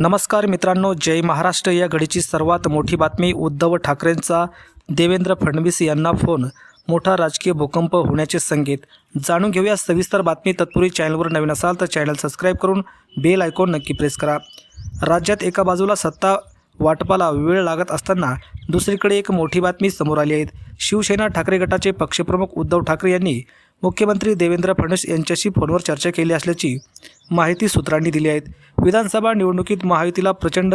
नमस्कार मित्रांनो जय महाराष्ट्र या घडीची सर्वात मोठी बातमी उद्धव ठाकरेंचा. देवेंद्र फडणवीस यांना फोन मोठा राजकीय भूकंप होण्याचे संकेत. जाणून घेऊया सविस्तर बातमी तत्पूर्वी चॅनलवर नवीन असाल तर चॅनल सबस्क्राईब करून बेल आयकॉन नक्की प्रेस करा. राज्यात एका बाजूला सत्ता वाटपाला वेळ लागत असताना दुसरीकडे एक मोठी बातमी समोर आली आहे. शिवसेना ठाकरे गटाचे पक्षप्रमुख उद्धव ठाकरे यांनी मुख्यमंत्री देवेंद्र फडणवीस यांच्याशी फोनवर चर्चा केली असल्याची माहिती सूत्रांनी दिली आहेत विधानसभा निवडणुकीत महायुतीला प्रचंड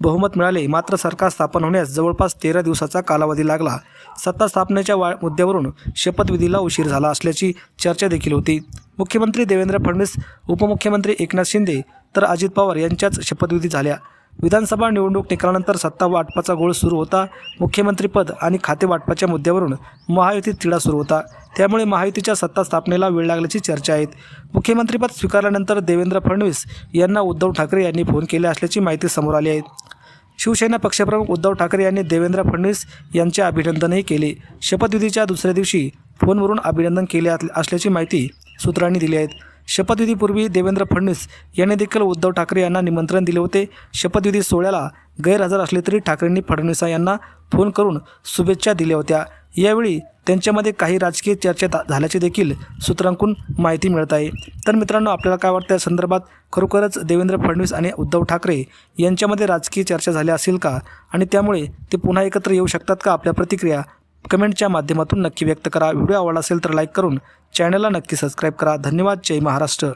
बहुमत मिळाले मात्र सरकार स्थापन होण्यास जवळपास तेरा दिवसाचा कालावधी लागला. सत्ता स्थापनेच्या वा मुद्द्यावरून शपथविधीला उशीर झाला असल्याची चर्चा देखील होती. मुख्यमंत्री देवेंद्र फडणवीस उपमुख्यमंत्री एकनाथ शिंदे तर अजित पवार यांच्याच शपथविधी झाल्या. विधानसभा निवडणूक निकालानंतर सत्ता वाटपाचा घोळ सुरू होता. मुख्यमंत्रीपद आणि खाते वाटपाच्या मुद्द्यावरून महायुतीत तिढा सुरू होता. त्यामुळे महायुतीच्या सत्ता स्थापनेला वेळ लागल्याची चर्चा आहेत मुख्यमंत्रीपद स्वीकारल्यानंतर देवेंद्र फडणवीस यांना उद्धव ठाकरे यांनी फोन केले असल्याची माहिती समोर आली आहे. शिवसेना पक्षप्रमुख उद्धव ठाकरे यांनी देवेंद्र फडणवीस यांचे अभिनंदनही केले. शपथविधीच्या दुसऱ्या दिवशी फोनवरून अभिनंदन केले असल्याची माहिती सूत्रांनी दिली आहेत शपथविधीपूर्वी देवेंद्र फडणवीस यांनी देखील उद्धव ठाकरे यांना निमंत्रण दिले होते. शपथविधी सोहळ्याला गैरहजर असले तरी ठाकरेंनी फडणवीस यांना फोन करून शुभेच्छा दिल्या होत्या. यावेळी त्यांच्यामध्ये काही राजकीय चर्चा ता- झाल्याची देखील सूत्रांकडून माहिती मिळत आहे. तर मित्रांनो आपल्याला काय वाटतं या संदर्भात? खरोखरच देवेंद्र फडणवीस आणि उद्धव ठाकरे यांच्यामध्ये राजकीय चर्चा झाल्या असेल का? आणि त्यामुळे ते पुन्हा एकत्र येऊ शकतात का? आपल्या प्रतिक्रिया कमेंटच्या माध्यमातून नक्की व्यक्त करा. व्हिडिओ आवडला असेल तर लाईक करून चॅनलला नक्की सबस्क्राईब करा. धन्यवाद. जय महाराष्ट्र.